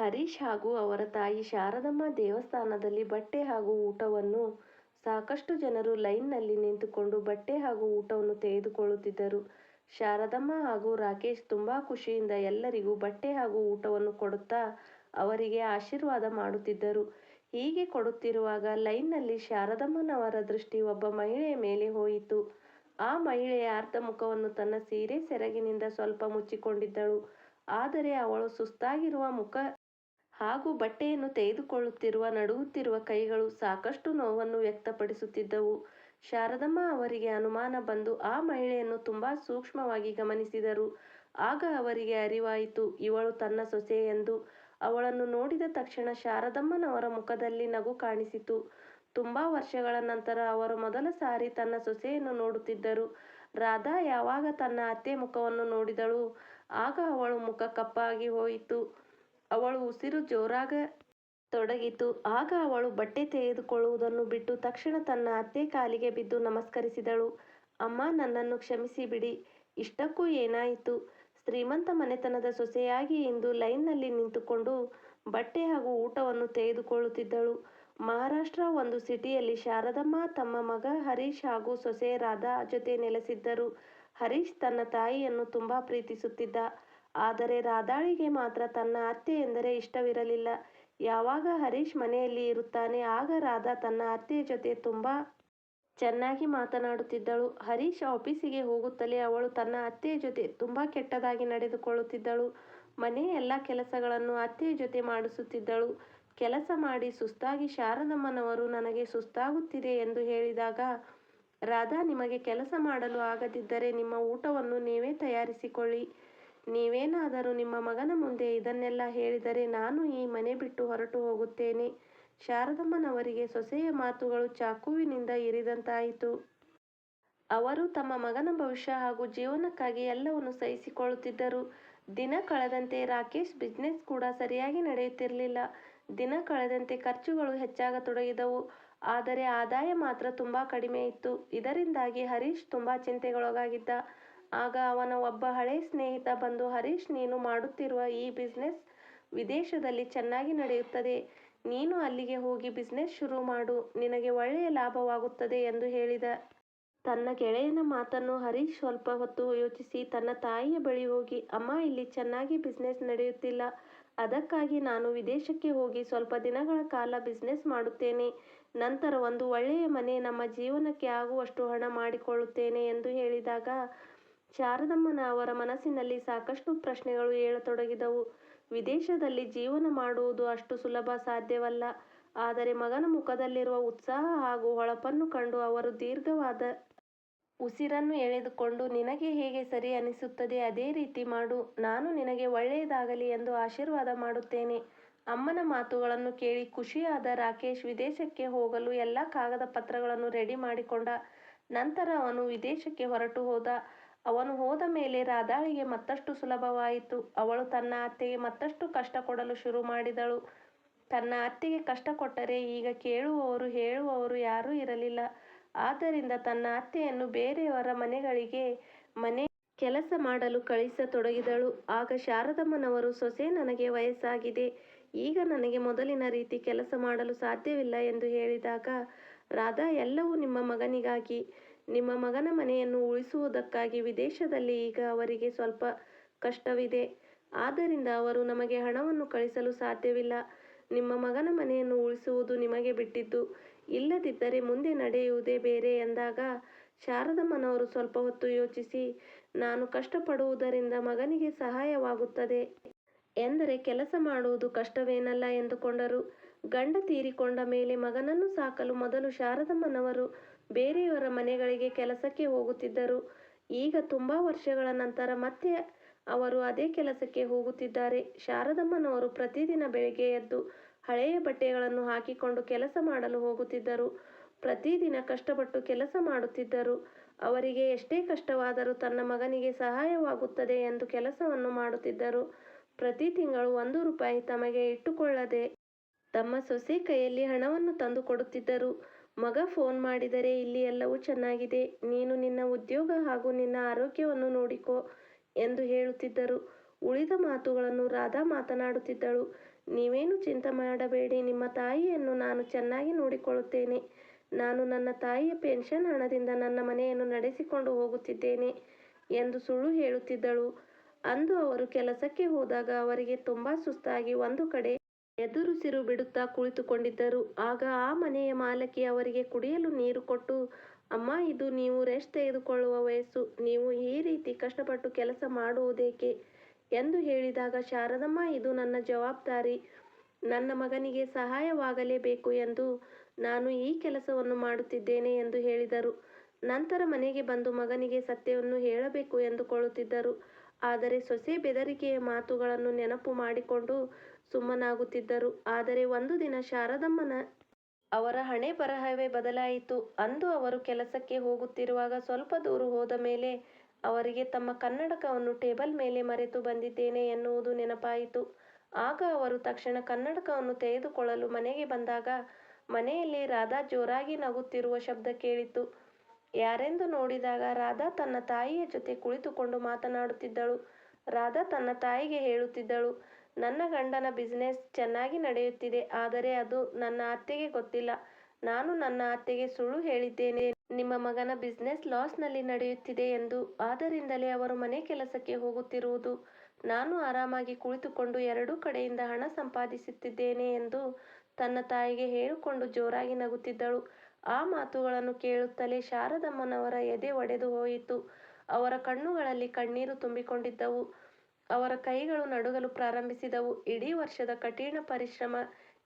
ಹರೀಶ್ ಹಾಗೂ ಅವರ ತಾಯಿ ಶಾರದಮ್ಮ ದೇವಸ್ಥಾನದಲ್ಲಿ ಬಟ್ಟೆ ಹಾಗೂ ಊಟವನ್ನು ಸಾಕಷ್ಟು ಜನರು ಲೈನ್ನಲ್ಲಿ ನಿಂತುಕೊಂಡು ಬಟ್ಟೆ ಹಾಗೂ ಊಟವನ್ನು ತೆಗೆದುಕೊಳ್ಳುತ್ತಿದ್ದರು. ಶಾರದಮ್ಮ ಹಾಗೂ ರಾಕೇಶ್ ತುಂಬಾ ಖುಷಿಯಿಂದ ಎಲ್ಲರಿಗೂ ಬಟ್ಟೆ ಹಾಗೂ ಊಟವನ್ನು ಕೊಡುತ್ತಾ ಅವರಿಗೆ ಆಶೀರ್ವಾದ ಮಾಡುತ್ತಿದ್ದರು. ಹೀಗೆ ಕೊಡುತ್ತಿರುವಾಗ ಲೈನ್ನಲ್ಲಿ ಶಾರದಮ್ಮನವರ ದೃಷ್ಟಿ ಒಬ್ಬ ಮಹಿಳೆಯ ಮೇಲೆ ಹೋಯಿತು. ಆ ಮಹಿಳೆಯ ಅರ್ಧ ಮುಖವನ್ನು ತನ್ನ ಸೀರೆ ಸೆರಗಿನಿಂದ ಸ್ವಲ್ಪ ಮುಚ್ಚಿಕೊಂಡಿದ್ದಳು. ಆದರೆ ಅವಳು ಸುಸ್ತಾಗಿರುವ ಮುಖ ಹಾಗೂ ಬಟ್ಟೆಯನ್ನು ತೆಗೆದುಕೊಳ್ಳುತ್ತಿರುವ, ನಡುಗುತ್ತಿರುವ ಕೈಗಳು ಸಾಕಷ್ಟು ನೋವನ್ನು ವ್ಯಕ್ತಪಡಿಸುತ್ತಿದ್ದವು. ಶಾರದಮ್ಮ ಅವರಿಗೆ ಅನುಮಾನ ಬಂದು ಆ ಮಹಿಳೆಯನ್ನು ತುಂಬಾ ಸೂಕ್ಷ್ಮವಾಗಿ ಗಮನಿಸಿದರು. ಆಗ ಅವರಿಗೆ ಅರಿವಾಯಿತು, ಇವಳು ತನ್ನ ಸೊಸೆ ಎಂದು. ಅವಳನ್ನು ನೋಡಿದ ತಕ್ಷಣ ಶಾರದಮ್ಮನವರ ಮುಖದಲ್ಲಿ ನಗು ಕಾಣಿಸಿತು. ತುಂಬಾ ವರ್ಷಗಳ ನಂತರ ಅವರು ಮೊದಲ ಸಾರಿ ತನ್ನ ಸೊಸೆಯನ್ನು ನೋಡುತ್ತಿದ್ದರು. ರಾಧಾ ಯಾವಾಗ ತನ್ನ ಅತ್ತೆ ಮುಖವನ್ನು ನೋಡಿದಳು, ಆಗ ಅವಳು ಮುಖ ಕಪ್ಪಾಗಿ ಹೋಯಿತು. ಅವಳ ಉಸಿರು ಜೋರಾಗ ತೊಡಗಿತು. ಆಗ ಅವಳು ಬಟ್ಟೆ ತೆಗೆದುಕೊಳ್ಳುವುದನ್ನು ಬಿಟ್ಟು ತಕ್ಷಣ ತನ್ನ ಅತ್ತೆ ಕಾಲಿಗೆ ಬಿದ್ದು ನಮಸ್ಕರಿಸಿದಳು. ಅಮ್ಮ, ನನ್ನನ್ನು ಕ್ಷಮಿಸಿ ಬಿಡಿ ಇಷ್ಟಕ್ಕೂ ಏನಾಯಿತು? ಶ್ರೀಮಂತ ಮನೆತನದ ಸೊಸೆಯಾಗಿ ಇಂದು ಲೈನ್ನಲ್ಲಿ ನಿಂತುಕೊಂಡು ಬಟ್ಟೆ ಹಾಗೂ ಊಟವನ್ನು ತೆಗೆದುಕೊಳ್ಳುತ್ತಿದ್ದಳು. ಮಹಾರಾಷ್ಟ್ರ ಒಂದು ಸಿಟಿಯಲ್ಲಿ ಶಾರದಮ್ಮ, ತಮ್ಮ ಮಗ ಹರೀಶ್ ಹಾಗೂ ಸೊಸೆ ರಾಧಾ ಜೊತೆ ನೆಲೆಸಿದ್ದರು. ಹರೀಶ್ ತನ್ನ ತಾಯಿಯನ್ನು ತುಂಬಾ ಪ್ರೀತಿಸುತ್ತಿದ್ದ. ಆದರೆ ರಾಧಾಳಿಗೆ ಮಾತ್ರ ತನ್ನ ಅತ್ತೆ ಎಂದರೆ ಇಷ್ಟವಿರಲಿಲ್ಲ. ಯಾವಾಗ ಹರೀಶ್ ಮನೆಯಲ್ಲಿ ಇರುತ್ತಾನೆ, ಆಗ ರಾಧಾ ತನ್ನ ಅತ್ತೆಯ ಜೊತೆ ತುಂಬಾ ಚೆನ್ನಾಗಿ ಮಾತನಾಡುತ್ತಿದ್ದಳು. ಹರೀಶ್ ಆಫೀಸಿಗೆ ಹೋಗುತ್ತಲೇ ಅವಳು ತನ್ನ ಅತ್ತೆಯ ಜೊತೆ ತುಂಬಾ ಕೆಟ್ಟದಾಗಿ ನಡೆದುಕೊಳ್ಳುತ್ತಿದ್ದಳು. ಮನೆಯ ಎಲ್ಲ ಕೆಲಸಗಳನ್ನು ಅತ್ತೆಯ ಜೊತೆ ಮಾಡಿಸುತ್ತಿದ್ದಳು. ಕೆಲಸ ಮಾಡಿ ಸುಸ್ತಾಗಿ ಶಾರದಮ್ಮನವರು ನನಗೆ ಸುಸ್ತಾಗುತ್ತಿದೆ ಎಂದು ಹೇಳಿದಾಗ, ರಾಧಾ, ನಿಮಗೆ ಕೆಲಸ ಮಾಡಲು ಆಗದಿದ್ದರೆ ನಿಮ್ಮ ಊಟವನ್ನು ನೀವೇ ತಯಾರಿಸಿಕೊಳ್ಳಿ. ನೀವೇನಾದರೂ ನಿಮ್ಮ ಮಗನ ಮುಂದೆ ಇದನ್ನೆಲ್ಲ ಹೇಳಿದರೆ ನಾನು ಈ ಮನೆ ಬಿಟ್ಟು ಹೊರಟು ಹೋಗುತ್ತೇನೆ. ಶಾರದಮ್ಮನವರಿಗೆ ಸೊಸೆಯ ಮಾತುಗಳು ಚಾಕುವಿನಿಂದ ಇರಿದಂತಾಯಿತು. ಅವರು ತಮ್ಮ ಮಗನ ಭವಿಷ್ಯ ಹಾಗೂ ಜೀವನಕ್ಕಾಗಿ ಎಲ್ಲವನ್ನು ಸಹಿಸಿಕೊಳ್ಳುತ್ತಿದ್ದರು. ದಿನ ಕಳೆದಂತೆ ರಾಕೇಶ್ ಬಿಸ್ನೆಸ್ ಕೂಡ ಸರಿಯಾಗಿ ನಡೆಯುತ್ತಿರಲಿಲ್ಲ. ದಿನ ಕಳೆದಂತೆ ಖರ್ಚುಗಳು ಹೆಚ್ಚಾಗತೊಡಗಿದವು. ಆದರೆ ಆದಾಯ ಮಾತ್ರ ತುಂಬಾ ಕಡಿಮೆ ಇತ್ತು. ಇದರಿಂದಾಗಿ ಹರೀಶ್ ತುಂಬಾ ಚಿಂತೆಗೊಳಗಾಗಿದ್ದ. ಆಗ ಅವನ ಒಬ್ಬ ಹಳೆ ಸ್ನೇಹಿತ ಬಂದು, ಹರೀಶ್, ನೀನು ಮಾಡುತ್ತಿರುವ ಈ ಬಿಸ್ನೆಸ್ ವಿದೇಶದಲ್ಲಿ ಚೆನ್ನಾಗಿ ನಡೆಯುತ್ತದೆ. ನೀನು ಅಲ್ಲಿಗೆ ಹೋಗಿ ಬಿಸ್ನೆಸ್ ಶುರು ಮಾಡು. ನಿನಗೆ ಒಳ್ಳೆಯ ಲಾಭವಾಗುತ್ತದೆ ಎಂದು ಹೇಳಿದ. ತನ್ನ ಗೆಳೆಯನ ಮಾತನ್ನು ಹರೀಶ್ ಸ್ವಲ್ಪ ಹೊತ್ತು ಯೋಚಿಸಿ ತನ್ನ ತಾಯಿಯ ಬಳಿ ಹೋಗಿ, ಅಮ್ಮ, ಇಲ್ಲಿ ಚೆನ್ನಾಗಿ ಬಿಸ್ನೆಸ್ ನಡೆಯುತ್ತಿಲ್ಲ. ಅದಕ್ಕಾಗಿ ನಾನು ವಿದೇಶಕ್ಕೆ ಹೋಗಿ ಸ್ವಲ್ಪ ದಿನಗಳ ಕಾಲ ಬಿಸ್ನೆಸ್ ಮಾಡುತ್ತೇನೆ. ನಂತರ ಒಂದು ಒಳ್ಳೆಯ ಮನೆ ನಮ್ಮ ಜೀವನಕ್ಕೆ ಆಗುವಷ್ಟು ಹಣ ಮಾಡಿಕೊಳ್ಳುತ್ತೇನೆ ಎಂದು ಹೇಳಿದಾಗ ಶಾರದಮ್ಮನ ಅವರ ಮನಸ್ಸಿನಲ್ಲಿ ಸಾಕಷ್ಟು ಪ್ರಶ್ನೆಗಳು ಏಳತೊಡಗಿದವು. ವಿದೇಶದಲ್ಲಿ ಜೀವನ ಮಾಡುವುದು ಅಷ್ಟು ಸುಲಭ ಸಾಧ್ಯವಲ್ಲ. ಆದರೆ ಮಗನ ಮುಖದಲ್ಲಿರುವ ಉತ್ಸಾಹ ಹಾಗೂ ಹೊಳಪನ್ನು ಕಂಡು ಅವರು ದೀರ್ಘವಾದ ಉಸಿರನ್ನು ಎಳೆದುಕೊಂಡು, ನಿನಗೆ ಹೇಗೆ ಸರಿ ಅನಿಸುತ್ತದೆ ಅದೇ ರೀತಿ ಮಾಡು. ನಾನು ನಿನಗೆ ಒಳ್ಳೆಯದಾಗಲಿ ಎಂದು ಆಶೀರ್ವಾದ ಮಾಡುತ್ತೇನೆ. ಅಮ್ಮನ ಮಾತುಗಳನ್ನು ಕೇಳಿ ಖುಷಿಯಾದ ರಾಕೇಶ್ ವಿದೇಶಕ್ಕೆ ಹೋಗಲು ಎಲ್ಲ ಕಾಗದ ಪತ್ರಗಳನ್ನು ರೆಡಿ ಮಾಡಿಕೊಂಡ. ನಂತರ ಅವನು ವಿದೇಶಕ್ಕೆ ಹೊರಟು ಹೋದ. ಅವನು ಹೋದ ಮೇಲೆ ರಾಧಾಳಿಗೆ ಮತ್ತಷ್ಟು ಸುಲಭವಾಯಿತು. ಅವಳು ತನ್ನ ಅತ್ತೆಗೆ ಮತ್ತಷ್ಟು ಕಷ್ಟ ಕೊಡಲು ಶುರು ಮಾಡಿದಳು. ತನ್ನ ಅತ್ತೆಗೆ ಕಷ್ಟ ಕೊಟ್ಟರೆ ಈಗ ಕೇಳುವವರು ಹೇಳುವವರು ಯಾರೂ ಇರಲಿಲ್ಲ. ಆದ್ದರಿಂದ ತನ್ನ ಅತ್ತೆಯನ್ನು ಬೇರೆಯವರ ಮನೆಗಳಿಗೆ, ಮನೆ ಕೆಲಸ ಮಾಡಲು ಕಳಿಸತೊಡಗಿದಳು. ಆಗ ಶಾರದಮ್ಮನವರು, ಸೊಸೆ ನನಗೆ ವಯಸ್ಸಾಗಿದೆ. ಈಗ ನನಗೆ ಮೊದಲಿನ ರೀತಿ ಕೆಲಸ ಮಾಡಲು ಸಾಧ್ಯವಿಲ್ಲ ಎಂದು ಹೇಳಿದಾಗ, ರಾಧಾ, ಎಲ್ಲವೂ ನಿಮ್ಮ ಮಗನಿಗಾಗಿ. ನಿಮ್ಮ ಮಗನ ಮನೆಯನ್ನು ಉಳಿಸುವುದಕ್ಕಾಗಿ ವಿದೇಶದಲ್ಲಿ ಈಗ ಅವರಿಗೆ ಸ್ವಲ್ಪ ಕಷ್ಟವಿದೆ. ಆದ್ದರಿಂದ ಅವರು ನಮಗೆ ಹಣವನ್ನು ಕಳಿಸಲು ಸಾಧ್ಯವಿಲ್ಲ. ನಿಮ್ಮ ಮಗನ ಮನೆಯನ್ನು ಉಳಿಸುವುದು ನಿಮಗೆ ಬಿಟ್ಟಿದ್ದು. ಇಲ್ಲದಿದ್ದರೆ ಮುಂದೆ ನಡೆಯುವುದೇ ಬೇರೆ ಎಂದಾಗ ಶಾರದಮ್ಮನವರು ಸ್ವಲ್ಪ ಹೊತ್ತು ಯೋಚಿಸಿ, ನಾನು ಕಷ್ಟಪಡುವುದರಿಂದ ಮಗನಿಗೆ ಸಹಾಯವಾಗುತ್ತದೆ. ಎಂದರೆ ಕೆಲಸ ಮಾಡುವುದು ಕಷ್ಟವೇನಲ್ಲ ಎಂದುಕೊಂಡರು. ಗಂಡ ತೀರಿಕೊಂಡ ಮೇಲೆ ಮಗನನ್ನು ಸಾಕಲು ಮೊದಲು ಶಾರದಮ್ಮನವರು ಬೇರೆಯವರ ಮನೆಗಳಿಗೆ ಕೆಲಸಕ್ಕೆ ಹೋಗುತ್ತಿದ್ದರು. ಈಗ ತುಂಬಾ ವರ್ಷಗಳ ನಂತರ ಮತ್ತೆ ಅವರು ಅದೇ ಕೆಲಸಕ್ಕೆ ಹೋಗುತ್ತಿದ್ದಾರೆ. ಶಾರದಮ್ಮನವರು ಪ್ರತಿದಿನ ಬೆಳಿಗ್ಗೆ ಎದ್ದು ಹಳೆಯ ಬಟ್ಟೆಗಳನ್ನು ಹಾಕಿಕೊಂಡು ಕೆಲಸ ಮಾಡಲು ಹೋಗುತ್ತಿದ್ದರು. ಪ್ರತಿದಿನ ಕಷ್ಟಪಟ್ಟು ಕೆಲಸ ಮಾಡುತ್ತಿದ್ದರು. ಅವರಿಗೆ ಎಷ್ಟೇ ಕಷ್ಟವಾದರೂ ತನ್ನ ಮಗನಿಗೆ ಸಹಾಯವಾಗುತ್ತದೆ ಎಂದು ಕೆಲಸವನ್ನು ಮಾಡುತ್ತಿದ್ದರು. ಪ್ರತಿ ತಿಂಗಳು ಒಂದು ರೂಪಾಯಿ ತಮಗೆ ಇಟ್ಟುಕೊಳ್ಳದೆ ತಮ್ಮ ಸೊಸೆ ಕೈಯಲ್ಲಿ ಹಣವನ್ನು ತಂದು ಕೊಡುತ್ತಿದ್ದರು. ಮಗ ಫೋನ್ ಮಾಡಿದರೆ ಇಲ್ಲಿ ಎಲ್ಲವೂ ಚೆನ್ನಾಗಿದೆ. ನೀನು ನಿನ್ನ ಉದ್ಯೋಗ ಹಾಗೂ ನಿನ್ನ ಆರೋಗ್ಯವನ್ನು ನೋಡಿಕೋ ಎಂದು ಹೇಳುತ್ತಿದ್ದರು. ಉಳಿದ ಮಾತುಗಳನ್ನು ರಾಧಾ ಮಾತನಾಡುತ್ತಿದ್ದಳು. ನೀವೇನು ಚಿಂತೆ ಮಾಡಬೇಡಿ. ನಿಮ್ಮ ತಾಯಿಯನ್ನು ನಾನು ಚೆನ್ನಾಗಿ ನೋಡಿಕೊಳ್ಳುತ್ತೇನೆ. ನಾನು ನನ್ನ ತಾಯಿಯ ಪೆನ್ಷನ್ ಹಣದಿಂದ ನನ್ನ ಮನೆಯನ್ನು ನಡೆಸಿಕೊಂಡು ಹೋಗುತ್ತಿದ್ದೇನೆ ಎಂದು ಸುಳ್ಳು ಹೇಳುತ್ತಿದ್ದಳು. ಅಂದು ಅವರು ಕೆಲಸಕ್ಕೆ ಹೋದಾಗ ಅವರಿಗೆ ತುಂಬಾ ಸುಸ್ತಾಗಿ ಒಂದು ಕಡೆ ಎದುರುಸಿರು ಬಿಡುತ್ತಾ ಕುಳಿತುಕೊಂಡಿದ್ದರು. ಆಗ ಆ ಮನೆಯ ಮಾಲಕಿ ಅವರಿಗೆ ಕುಡಿಯಲು ನೀರು ಕೊಟ್ಟು, ಅಮ್ಮ ಇದು ನೀವು ರೆಸ್ಟ್ ತೆಗೆದುಕೊಳ್ಳುವ ವಯಸ್ಸು. ನೀವು ಈ ರೀತಿ ಕಷ್ಟಪಟ್ಟು ಕೆಲಸ ಮಾಡುವುದೇಕೆ ಎಂದು ಹೇಳಿದಾಗ ಶಾರದಮ್ಮ ಇದು ನನ್ನ ಜವಾಬ್ದಾರಿ. ನನ್ನ ಮಗನಿಗೆ ಸಹಾಯವಾಗಲೇಬೇಕು ಎಂದು ನಾನು ಈ ಕೆಲಸವನ್ನು ಮಾಡುತ್ತಿದ್ದೇನೆ ಎಂದು ಹೇಳಿದರು. ನಂತರ ಮನೆಗೆ ಬಂದು ಮಗನಿಗೆ ಸತ್ಯವನ್ನು ಹೇಳಬೇಕು ಎಂದುಕೊಳ್ಳುತ್ತಿದ್ದರು. ಆದರೆ ಸೊಸೆ ಬೆದರಿಕೆಯ ಮಾತುಗಳನ್ನು ನೆನಪು ಮಾಡಿಕೊಂಡು ಸುಮ್ಮನಾಗುತ್ತಿದ್ದರು. ಆದರೆ ಒಂದು ದಿನ ಶಾರದಮ್ಮನ ಅವರ ಹಣೆ ಬರಹವೇ ಬದಲಾಯಿತು. ಅಂದು ಅವರು ಕೆಲಸಕ್ಕೆ ಹೋಗುತ್ತಿರುವಾಗ ಸ್ವಲ್ಪ ದೂರ ಹೋದ ಮೇಲೆ ಅವರಿಗೆ ತಮ್ಮ ಕನ್ನಡಕವನ್ನು ಟೇಬಲ್ ಮೇಲೆ ಮರೆತು ಬಂದಿದ್ದೇನೆ ಎನ್ನುವುದು ನೆನಪಾಯಿತು. ಆಗ ಅವರು ತಕ್ಷಣ ಕನ್ನಡಕವನ್ನು ತೆಗೆದುಕೊಳ್ಳಲು ಮನೆಗೆ ಬಂದಾಗ ಮನೆಯಲ್ಲಿ ರಾಧಾ ಜೋರಾಗಿ ನಗುತ್ತಿರುವ ಶಬ್ದ ಕೇಳಿತು. ಯಾರೆಂದು ನೋಡಿದಾಗ ರಾಧಾ ತನ್ನ ತಾಯಿಯ ಜೊತೆ ಕುಳಿತುಕೊಂಡು ಮಾತನಾಡುತ್ತಿದ್ದಳು. ರಾಧಾ ತನ್ನ ತಾಯಿಗೆ ಹೇಳುತ್ತಿದ್ದಳು, ನನ್ನ ಗಂಡನ ಬಿಸಿನೆಸ್ ಚೆನ್ನಾಗಿ ನಡೆಯುತ್ತಿದೆ. ಆದರೆ ಅದು ನನ್ನ ಅತ್ತೆಗೆ ಗೊತ್ತಿಲ್ಲ. ನಾನು ನನ್ನ ಅತ್ತೆಗೆ ಸುಳ್ಳು ಹೇಳಿದ್ದೇನೆ. ನಿಮ್ಮ ಮಗನ ಬಿಸ್ನೆಸ್ ಲಾಸ್ನಲ್ಲಿ ನಡೆಯುತ್ತಿದೆ ಎಂದು. ಆದ್ದರಿಂದಲೇ ಅವರು ಮನೆ ಕೆಲಸಕ್ಕೆ ಹೋಗುತ್ತಿರುವುದು. ನಾನು ಆರಾಮಾಗಿ ಕುಳಿತುಕೊಂಡು ಎರಡೂ ಕಡೆಯಿಂದ ಹಣ ಸಂಪಾದಿಸುತ್ತಿದ್ದೇನೆ ಎಂದು ತನ್ನ ತಾಯಿಗೆ ಹೇಳಿಕೊಂಡು ಜೋರಾಗಿ ನಗುತ್ತಿದ್ದಳು. ಆ ಮಾತುಗಳನ್ನು ಕೇಳುತ್ತಲೇ ಶಾರದಮ್ಮನವರ ಎದೆ ಒಡೆದು ಹೋಯಿತು. ಅವರ ಕಣ್ಣುಗಳಲ್ಲಿ ಕಣ್ಣೀರು ತುಂಬಿಕೊಂಡಿದ್ದವು. ಅವರ ಕೈಗಳು ನಡುಗಲು ಪ್ರಾರಂಭಿಸಿದವು. ಇಡೀ ವರ್ಷದ ಕಠಿಣ ಪರಿಶ್ರಮ,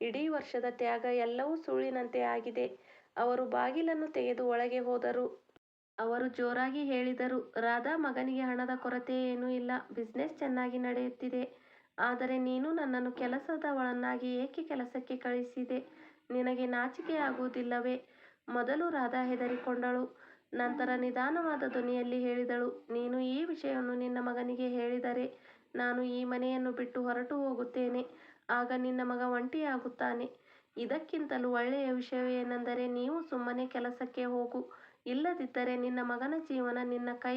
ಇಡೀ ವರ್ಷದ ತ್ಯಾಗ ಎಲ್ಲವೂ ಸುಳ್ಳಿನಂತೆ ಆಗಿದೆ. ಅವರು ಬಾಗಿಲನ್ನು ತೆಗೆದು ಒಳಗೆ ಹೋದರು. ಅವರು ಜೋರಾಗಿ ಹೇಳಿದರು, ರಾಧಾ ಮಗನಿಗೆ ಹಣದ ಕೊರತೆ ಏನೂ ಇಲ್ಲ. ಬಿಸ್ನೆಸ್ ಚೆನ್ನಾಗಿ ನಡೆಯುತ್ತಿದೆ. ಆದರೆ ನೀನು ನನ್ನನ್ನು ಕೆಲಸದವಳನ್ನಾಗಿ ಏಕೆ ಕೆಲಸಕ್ಕೆ ಕಳಿಸಿದೆ. ನಿನಗೆ ನಾಚಿಕೆ ಆಗುವುದಿಲ್ಲವೇ ಮೊದಲು ರಾಧಾ ಹೆದರಿಕೊಂಡಳು. ನಂತರ ನಿಧಾನವಾದ ಧ್ವನಿಯಲ್ಲಿ ಹೇಳಿದಳು, ನೀನು ಈ ವಿಷಯವನ್ನು ನಿನ್ನ ಮಗನಿಗೆ ಹೇಳಿದರೆ ನಾನು ಈ ಮನೆಯನ್ನು ಬಿಟ್ಟು ಹೊರಟು ಹೋಗುತ್ತೇನೆ. ಆಗ ನಿನ್ನ ಮಗ ಒಂಟಿಯಾಗುತ್ತಾನೆ. ಇದಕ್ಕಿಂತಲೂ ಒಳ್ಳೆಯ ವಿಷಯವೇನೆಂದರೆ ನೀವು ಸುಮ್ಮನೆ ಕೆಲಸಕ್ಕೆ ಹೋಗು. ಇಲ್ಲದಿದ್ದರೆ ನಿನ್ನ ಮಗನ ಜೀವನ ನಿನ್ನ ಕೈ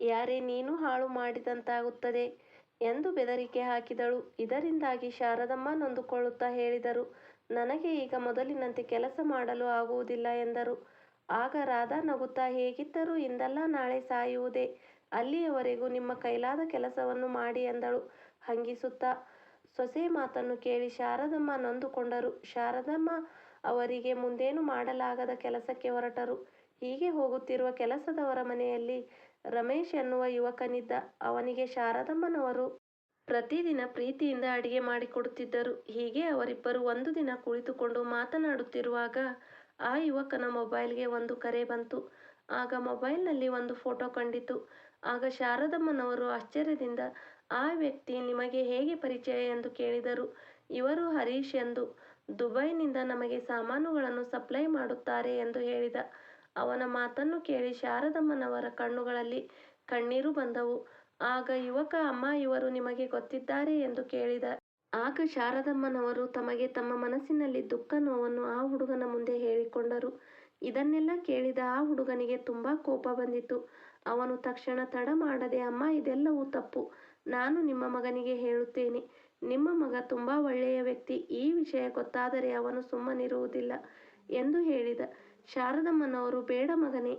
ಯಾರೇ ನೀನು ಹಾಳು ಮಾಡಿದಂತಾಗುತ್ತದೆ ಎಂದು ಬೆದರಿಕೆ ಹಾಕಿದಳು. ಇದರಿಂದಾಗಿ ಶಾರದಮ್ಮ ನೊಂದುಕೊಳ್ಳುತ್ತಾ ಹೇಳಿದರು, ನನಗೆ ಈಗ ಮೊದಲಿನಂತೆ ಕೆಲಸ ಮಾಡಲು ಆಗುವುದಿಲ್ಲ ಎಂದರು. ಆಗ ರಾಧಾ ನಗುತ್ತಾ ಹೇಗಿದ್ದರೂ ಇಂದಲ್ಲ ನಾಳೆ ಸಾಯುವುದೇ. ಅಲ್ಲಿಯವರೆಗೂ ನಿಮ್ಮ ಕೈಲಾದ ಕೆಲಸವನ್ನು ಮಾಡಿ ಎಂದಳು ಹಂಗಿಸುತ್ತಾ. ಸೊಸೆ ಮಾತನ್ನು ಕೇಳಿ ಶಾರದಮ್ಮ ನೊಂದುಕೊಂಡರು. ಶಾರದಮ್ಮ ಅವರಿಗೆ ಮುಂದೇನು ಮಾಡಲಾಗದ ಕೆಲಸಕ್ಕೆ ಹೊರಟರು. ಹೀಗೆ ಹೋಗುತ್ತಿರುವ ಕೆಲಸದವರ ಮನೆಯಲ್ಲಿ ರಮೇಶ್ ಎನ್ನುವ ಯುವಕನಿದ್ದ. ಅವನಿಗೆ ಶಾರದಮ್ಮನವರು ಪ್ರತಿದಿನ ಪ್ರೀತಿಯಿಂದ ಅಡಿಗೆ ಮಾಡಿಕೊಡುತ್ತಿದ್ದರು. ಹೀಗೆ ಅವರಿಬ್ಬರು ಒಂದು ದಿನ ಕುಳಿತುಕೊಂಡು ಮಾತನಾಡುತ್ತಿರುವಾಗ ಆ ಯುವಕನ ಮೊಬೈಲ್ಗೆ ಒಂದು ಕರೆ ಬಂತು. ಆಗ ಮೊಬೈಲ್ನಲ್ಲಿ ಒಂದು ಫೋಟೋ ಕಂಡಿತು. ಆಗ ಶಾರದಮ್ಮನವರು ಆಶ್ಚರ್ಯದಿಂದ, ಆ ವ್ಯಕ್ತಿ ನಿಮಗೆ ಹೇಗೆ ಪರಿಚಯ ಎಂದು ಕೇಳಿದರು. ಇವರು ಹರೀಶ್ ಎಂದು. ದುಬೈನಿಂದ ನಮಗೆ ಸಾಮಾನುಗಳನ್ನು ಸಪ್ಲೈ ಮಾಡುತ್ತಾರೆ ಎಂದು ಹೇಳಿದ. ಅವನ ಮಾತನ್ನು ಕೇಳಿ ಶಾರದಮ್ಮನವರ ಕಣ್ಣುಗಳಲ್ಲಿ ಕಣ್ಣೀರು ಬಂದವು. ಆಗ ಯುವಕ, ಅಮ್ಮ, ಇವರು ನಿಮಗೆ ಗೊತ್ತಿದ್ದಾರೆ ಎಂದು ಕೇಳಿದ. ಆಗ ಶಾರದಮ್ಮನವರು ತಮಗೆ ತಮ್ಮ ಮನಸ್ಸಿನಲ್ಲಿ ದುಃಖ ನೋವನ್ನು ಆ ಹುಡುಗನ ಮುಂದೆ ಹೇಳಿಕೊಂಡರು. ಇದನ್ನೆಲ್ಲ ಕೇಳಿದ ಆ ಹುಡುಗನಿಗೆ ತುಂಬಾ ಕೋಪ ಬಂದಿತು. ಅವನು ತಕ್ಷಣ ತಡ ಮಾಡದೆ, ಅಮ್ಮ, ಇದೆಲ್ಲವೂ ತಪ್ಪು. ನಾನು ನಿಮ್ಮ ಮಗನಿಗೆ ಹೇಳುತ್ತೇನೆ. ನಿಮ್ಮ ಮಗ ತುಂಬ ಒಳ್ಳೆಯ ವ್ಯಕ್ತಿ. ಈ ವಿಷಯ ಗೊತ್ತಾದರೆ ಅವನು ಸುಮ್ಮನಿರುವುದಿಲ್ಲ ಎಂದು ಹೇಳಿದ. ಶಾರದಮ್ಮನವರು, ಬೇಡ ಮಗನೇ.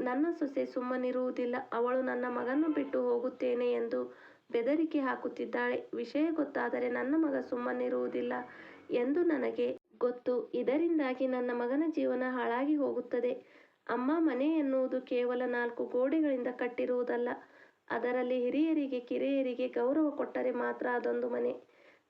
ನನ್ನ ಸೊಸೆ ಸುಮ್ಮನಿರುವುದಿಲ್ಲ. ಅವಳು ನನ್ನ ಮಗನ್ನು ಬಿಟ್ಟು ಹೋಗುತ್ತೇನೆ ಎಂದು ಬೆದರಿಕೆ ಹಾಕುತ್ತಿದ್ದಾಳೆ. ವಿಷಯ ಗೊತ್ತಾದರೆ ನನ್ನ ಮಗ ಸುಮ್ಮನಿರುವುದಿಲ್ಲ ಎಂದು ನನಗೆ ಗೊತ್ತು. ಇದರಿಂದಾಗಿ ನನ್ನ ಮಗನ ಜೀವನ ಹಾಳಾಗಿ ಹೋಗುತ್ತದೆ. ಅಮ್ಮಾ ಮನೆ ಎನ್ನುವುದು ಕೇವಲ ನಾಲ್ಕು ಗೋಡೆಗಳಿಂದ ಕಟ್ಟಿರುವುದಲ್ಲ. ಅದರಲ್ಲಿ ಹಿರಿಯರಿಗೆ, ಕಿರಿಯರಿಗೆ ಗೌರವ ಕೊಟ್ಟರೆ ಮಾತ್ರ ಅದೊಂದು ಮನೆ.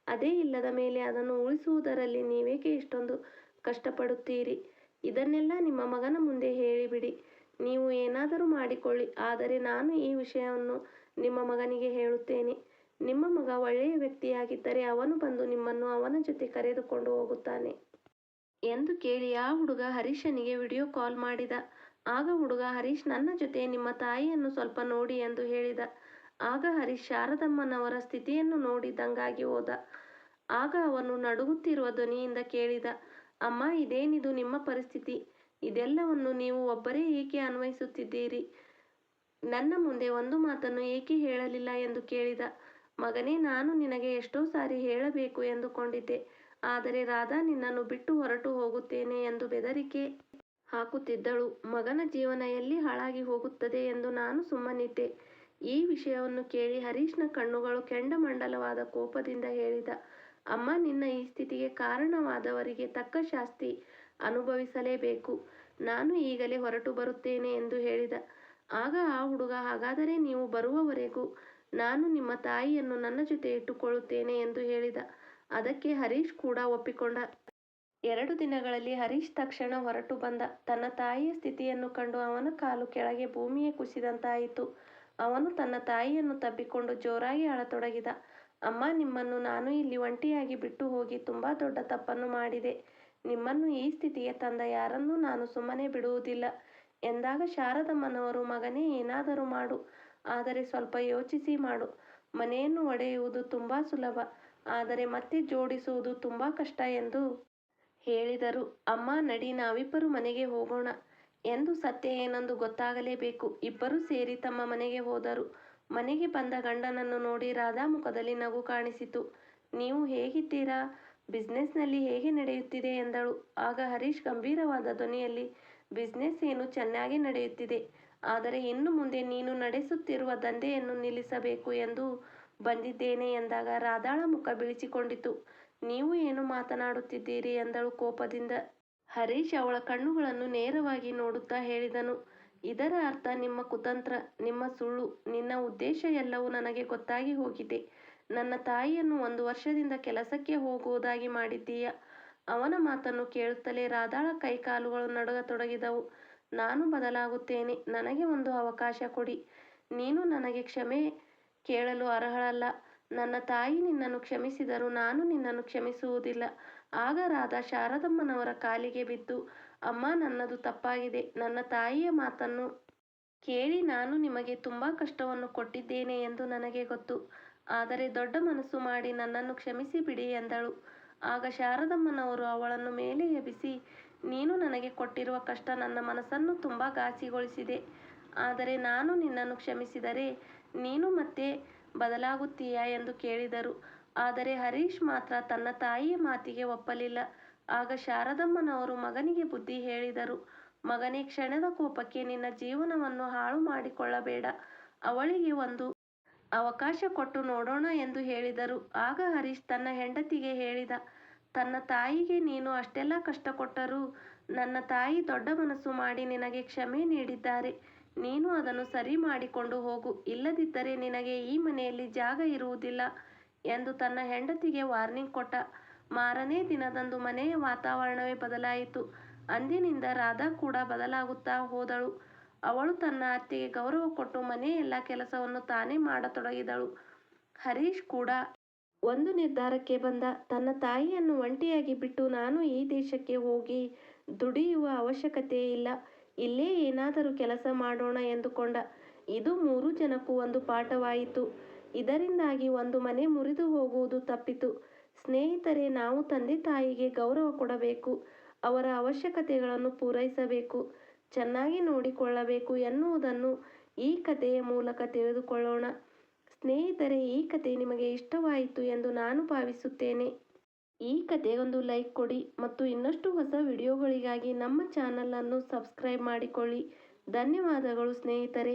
ಅದೇ ಇಲ್ಲದ ಮೇಲೆ ಅದನ್ನು ಉಳಿಸುವುದರಲ್ಲಿ ನೀವೇಕೆ ಇಷ್ಟೊಂದು ಕಷ್ಟಪಡುತ್ತೀರಿ. ಇದನ್ನೆಲ್ಲ ನಿಮ್ಮ ಮಗನ ಮುಂದೆ ಹೇಳಿಬಿಡಿ. ನೀವು ಏನಾದರೂ ಮಾಡಿಕೊಳ್ಳಿ. ಆದರೆ ನಾನು ಈ ವಿಷಯವನ್ನು ನಿಮ್ಮ ಮಗನಿಗೆ ಹೇಳುತ್ತೇನೆ. ನಿಮ್ಮ ಮಗ ಒಳ್ಳೆಯ ವ್ಯಕ್ತಿಯಾಗಿದ್ದರೆ ಅವನು ಬಂದು ನಿಮ್ಮನ್ನು ಅವನ ಜೊತೆ ಕರೆದುಕೊಂಡು ಹೋಗುತ್ತಾನೆ. ಎಂದು ಕೇಳಿ ಆ ಹುಡುಗ ಹರೀಶನಿಗೆ ವಿಡಿಯೋ ಕಾಲ್ ಮಾಡಿದ. ಆಗ ಹುಡುಗ ಹರೀಶ್ ನನ್ನ ಜೊತೆ ನಿಮ್ಮ ತಾಯಿಯನ್ನು ಸ್ವಲ್ಪ ನೋಡಿ ಎಂದು ಹೇಳಿದ. ಆಗ ಹರೀಶ್ ಶಾರದಮ್ಮನವರ ಸ್ಥಿತಿಯನ್ನು ನೋಡಿ ದಂಗಾಗಿ ಹೋದ. ಆಗ ಅವನು ನಡುಗುತ್ತಿರುವ ಧ್ವನಿಯಿಂದ ಕೇಳಿದ, ಅಮ್ಮ ಇದೇನಿದು ನಿಮ್ಮ ಪರಿಸ್ಥಿತಿ. ಇದೆಲ್ಲವನ್ನು ನೀವು ಒಬ್ಬರೇ ಏಕೆ ಅನ್ವಯಿಸುತ್ತಿದ್ದೀರಿ ನನ್ನ ಮುಂದೆ ಒಂದು ಮಾತನ್ನು ಏಕೆ ಹೇಳಲಿಲ್ಲ ಎಂದು ಕೇಳಿದ. ಮಗನೇ ನಾನು ನಿನಗೆ ಎಷ್ಟೋ ಸಾರಿ ಹೇಳಬೇಕು ಎಂದುಕೊಂಡಿದ್ದೆ ಆದರೆ ರಾಧಾ, ನಿನ್ನನ್ನು ಬಿಟ್ಟು ಹೊರಟು ಹೋಗುತ್ತೇನೆ ಎಂದು ಬೆದರಿಕೆ ಹಾಕುತ್ತಿದ್ದಳು. ಮಗನ ಜೀವನ ಎಲ್ಲಿ ಹಾಳಾಗಿ ಹೋಗುತ್ತದೆ ಎಂದು ನಾನು ಸುಮ್ಮನಿದ್ದೆ. ಈ ವಿಷಯವನ್ನು ಕೇಳಿ ಹರೀಶ್ನ ಕಣ್ಣುಗಳು ಕೆಂಡಮಂಡಲವಾದ ಕೋಪದಿಂದ ಹೇಳಿದ. ಅಮ್ಮ, ನಿನ್ನ ಈ ಸ್ಥಿತಿಗೆ ಕಾರಣವಾದವರಿಗೆ ತಕ್ಕ ಶಾಸ್ತಿ ಅನುಭವಿಸಲೇಬೇಕು. ನಾನು ಈಗಲೇ ಹೊರಟು ಬರುತ್ತೇನೆ ಎಂದು ಹೇಳಿದ. ಆಗ ಆ ಹುಡುಗ, ಹಾಗಾದರೆ ನೀವು ಬರುವವರೆಗೂ ನಾನು ನಿಮ್ಮ ತಾಯಿಯನ್ನು ನನ್ನ ಜೊತೆ ಇಟ್ಟುಕೊಳ್ಳುತ್ತೇನೆ ಎಂದು ಹೇಳಿದ. ಅದಕ್ಕೆ ಹರೀಶ್ ಕೂಡ ಒಪ್ಪಿಕೊಂಡ. ಎರಡು ದಿನಗಳಲ್ಲಿ ಹರೀಶ್ ತಕ್ಷಣ ಹೊರಟು ಬಂದ. ತನ್ನ ತಾಯಿಯ ಸ್ಥಿತಿಯನ್ನು ಕಂಡು ಅವನ ಕಾಲು ಕೆಳಗೆ ಭೂಮಿಯೇ ಕುಸಿದಂತಾಯಿತು. ಅವನು ತನ್ನ ತಾಯಿಯನ್ನು ತಬ್ಬಿಕೊಂಡು ಜೋರಾಗಿ ಅಳತೊಡಗಿದ. ಅಮ್ಮ, ನಿಮ್ಮನ್ನು ನಾನು ಇಲ್ಲಿ ಒಂಟಿಯಾಗಿ ಬಿಟ್ಟು ಹೋಗಿ ತುಂಬ ದೊಡ್ಡ ತಪ್ಪನ್ನು ಮಾಡಿದೆ. ನಿಮ್ಮನ್ನು ಈ ಸ್ಥಿತಿಗೆ ತಂದ ಯಾರನ್ನೂ ನಾನು ಸುಮ್ಮನೆ ಬಿಡುವುದಿಲ್ಲ. ಎಂದಾಗ ಶಾರದಮ್ಮನವರು, ಮಗನೇ, ಏನಾದರೂ ಮಾಡು. ಆದರೆ ಸ್ವಲ್ಪ ಯೋಚಿಸಿ ಮಾಡು. ಮನೆಯನ್ನು ಒಡೆಯುವುದು ತುಂಬಾ ಸುಲಭ. ಆದರೆ ಮತ್ತೆ ಜೋಡಿಸುವುದು ತುಂಬಾ ಕಷ್ಟ ಎಂದು ಹೇಳಿದರು. ಅಮ್ಮ, ನಡಿ, ನಾವಿಬ್ಬರು ಮನೆಗೆ ಹೋಗೋಣ ಎಂದು ಸತ್ಯ ಏನೆಂದು ಗೊತ್ತಾಗಲೇಬೇಕು. ಇಬ್ಬರೂ ಸೇರಿ ತಮ್ಮ ಮನೆಗೆ ಹೋದರು. ಮನೆಗೆ ಬಂದ ಗಂಡನನ್ನು ನೋಡಿ ರಾಧಾ ಮುಖದಲ್ಲಿ ನಗು ಕಾಣಿಸಿತು. ನೀವು ಹೇಗಿದ್ದೀರಾ? ಬಿಸ್ನೆಸ್ನಲ್ಲಿ ಹೇಗೆ ನಡೆಯುತ್ತಿದೆ ಎಂದಳು. ಆಗ ಹರೀಶ್ ಗಂಭೀರವಾದ ಧ್ವನಿಯಲ್ಲಿ, ಬಿಸ್ನೆಸ್ ಏನು ಚೆನ್ನಾಗಿ ನಡೆಯುತ್ತಿದೆ, ಆದರೆ ಇನ್ನು ಮುಂದೆ ನೀನು ನಡೆಸುತ್ತಿರುವ ದಂಧೆಯನ್ನು ನಿಲ್ಲಿಸಬೇಕು ಎಂದು ಬಂದಿದ್ದೇನೆ ಎಂದಾಗ ರಾಧಾಳ ಮುಖ ಬಿಳಿಚಿಕೊಂಡಿತು ನೀವು ಏನು ಮಾತನಾಡುತ್ತಿದ್ದೀರಿ? ಎಂದಳು ಕೋಪದಿಂದ. ಹರೀಶ್ ಅವಳ ಕಣ್ಣುಗಳನ್ನು ನೇರವಾಗಿ ನೋಡುತ್ತಾ ಹೇಳಿದನು. ಇದರ ಅರ್ಥ ನಿಮ್ಮ ಕುತಂತ್ರ, ನಿಮ್ಮ ಸುಳ್ಳು, ನಿನ್ನ ಉದ್ದೇಶ ಎಲ್ಲವೂ ನನಗೆ ಗೊತ್ತಾಗಿ ಹೋಗಿದೆ. ನನ್ನ ತಾಯಿಯನ್ನು ಒಂದು ವರ್ಷದಿಂದ ಕೆಲಸಕ್ಕೆ ಹೋಗುವುದಾಗಿ ಮಾಡಿದ್ದೀಯ. ಅವನ ಮಾತನ್ನು ಕೇಳುತ್ತಲೇ ರಾಧಾಳ ಕೈಕಾಲುಗಳು ನಡುಗತೊಡಗಿದವು. ನಾನು ಬದಲಾಗುತ್ತೇನೆ. ನನಗೆ ಒಂದು ಅವಕಾಶ ಕೊಡಿ. ನೀನು ನನಗೆ ಕ್ಷಮೆ ಕೇಳಲು ಅರ್ಹಳಲ್ಲ. ನನ್ನ ತಾಯಿ ನಿನ್ನನ್ನು ಕ್ಷಮಿಸಿದರೂ ನಾನು ನಿನ್ನನ್ನು ಕ್ಷಮಿಸುವುದಿಲ್ಲ. ಆಗ ರಾಧಾ ಶಾರದಮ್ಮನವರ ಕಾಲಿಗೆ ಬಿದ್ದು, ಅಮ್ಮ, ನನ್ನದು ತಪ್ಪಾಗಿದೆ. ನನ್ನ ತಾಯಿಯ ಮಾತನ್ನು ಕೇಳಿ ನಾನು ನಿಮಗೆ ತುಂಬ ಕಷ್ಟವನ್ನು ಕೊಟ್ಟಿದ್ದೇನೆ ಎಂದು ನನಗೆ ಗೊತ್ತು. ಆದರೆ ದೊಡ್ಡ ಮನಸ್ಸು ಮಾಡಿ ನನ್ನನ್ನು ಕ್ಷಮಿಸಿ ಬಿಡಿ ಎಂದಳು. ಆಗ ಶಾರದಮ್ಮನವರು ಅವಳನ್ನು ಮೇಲೆ ಎಬ್ಬಿಸಿ, ನೀನು ನನಗೆ ಕೊಟ್ಟಿರುವ ಕಷ್ಟ ನನ್ನ ಮನಸ್ಸನ್ನು ತುಂಬ ಘಾಸಿಗೊಳಿಸಿದೆ. ಆದರೆ ನಾನು ನಿನ್ನನ್ನು ಕ್ಷಮಿಸಿದರೆ ನೀನು ಮತ್ತೆ ಬದಲಾಗುತ್ತೀಯಾ ಎಂದು ಕೇಳಿದರು. ಆದರೆ ಹರೀಶ್ ಮಾತ್ರ ತನ್ನ ತಾಯಿಯ ಮಾತಿಗೆ ಒಪ್ಪಲಿಲ್ಲ. ಆಗ ಶಾರದಮ್ಮನವರು ಮಗನಿಗೆ ಬುದ್ಧಿ ಹೇಳಿದರು. ಮಗನೇ, ಕ್ಷಣದ ಕೋಪಕ್ಕೆ ನಿನ್ನ ಜೀವನವನ್ನು ಹಾಳು ಮಾಡಿಕೊಳ್ಳಬೇಡ. ಅವಳಿಗೆ ಒಂದು ಅವಕಾಶ ಕೊಟ್ಟು ನೋಡೋಣ ಎಂದು ಹೇಳಿದರು. ಆಗ ಹರೀಶ್ ತನ್ನ ಹೆಂಡತಿಗೆ ಹೇಳಿದ, ತನ್ನ ತಾಯಿಗೆ ನೀನು ಅಷ್ಟೆಲ್ಲ ಕಷ್ಟ ಕೊಟ್ಟರೂ ನನ್ನ ತಾಯಿ ದೊಡ್ಡ ಮನಸ್ಸು ಮಾಡಿ ನಿನಗೆ ಕ್ಷಮೆ ನೀಡಿದ್ದಾರೆ. ನೀನು ಅದನ್ನು ಸರಿ ಮಾಡಿಕೊಂಡು ಹೋಗು. ಇಲ್ಲದಿದ್ದರೆ ನಿನಗೆ ಈ ಮನೆಯಲ್ಲಿ ಜಾಗ ಇರುವುದಿಲ್ಲ ಎಂದು ತನ್ನ ಹೆಂಡತಿಗೆ ವಾರ್ನಿಂಗ್ ಕೊಟ್ಟ. ಮಾರನೇ ದಿನದಂದು ಮನೆಯ ವಾತಾವರಣವೇ ಬದಲಾಯಿತು. ಅಂದಿನಿಂದ ರಾಧಾ ಕೂಡ ಬದಲಾಗುತ್ತಾ ಹೋದಳು. ಅವಳು ತನ್ನ ಅತ್ತೆಗೆ ಗೌರವ ಕೊಟ್ಟು ಮನೆಯೆಲ್ಲ ಕೆಲಸವನ್ನು ತಾನೇ ಮಾಡತೊಡಗಿದಳು. ಹರೀಶ್ ಕೂಡ ಒಂದು ನಿರ್ಧಾರಕ್ಕೆ ಬಂದ. ತನ್ನ ತಾಯಿಯನ್ನು ಒಂಟಿಯಾಗಿ ಬಿಟ್ಟು ನಾನು ಈ ದೇಶಕ್ಕೆ ಹೋಗಿ ದುಡಿಯುವ ಅವಶ್ಯಕತೆ ಇಲ್ಲ. ಇಲ್ಲೇ ಏನಾದರೂ ಕೆಲಸ ಮಾಡೋಣ ಎಂದುಕೊಂಡ. ಇದು ಮೂರು ಜನಕ್ಕೂ ಒಂದು ಪಾಠವಾಯಿತು. ಇದರಿಂದಾಗಿ ಒಂದು ಮನೆ ಮುರಿದು ಹೋಗುವುದು ತಪ್ಪಿತು. ಸ್ನೇಹಿತರೆ, ನಾವು ತಂದೆ ತಾಯಿಗೆ ಗೌರವ ಕೊಡಬೇಕು. ಅವರ ಅವಶ್ಯಕತೆಗಳನ್ನು ಪೂರೈಸಬೇಕು. ಚೆನ್ನಾಗಿ ನೋಡಿಕೊಳ್ಳಬೇಕು ಎನ್ನುವುದನ್ನು ಈ ಕಥೆಯ ಮೂಲಕ ತಿಳಿದುಕೊಳ್ಳೋಣ. ಸ್ನೇಹಿತರೆ, ಈ ಕತೆ ನಿಮಗೆ ಇಷ್ಟವಾಯಿತು ಎಂದು ನಾನು ಭಾವಿಸುತ್ತೇನೆ. ಈ ಕಥೆಗೊಂದು ಲೈಕ್ ಕೊಡಿ ಮತ್ತು ಇನ್ನಷ್ಟು ಹೊಸ ವಿಡಿಯೋಗಳಿಗಾಗಿ ನಮ್ಮ ಚಾನಲನ್ನು ಸಬ್ಸ್ಕ್ರೈಬ್ ಮಾಡಿಕೊಳ್ಳಿ. ಧನ್ಯವಾದಗಳು ಸ್ನೇಹಿತರೆ.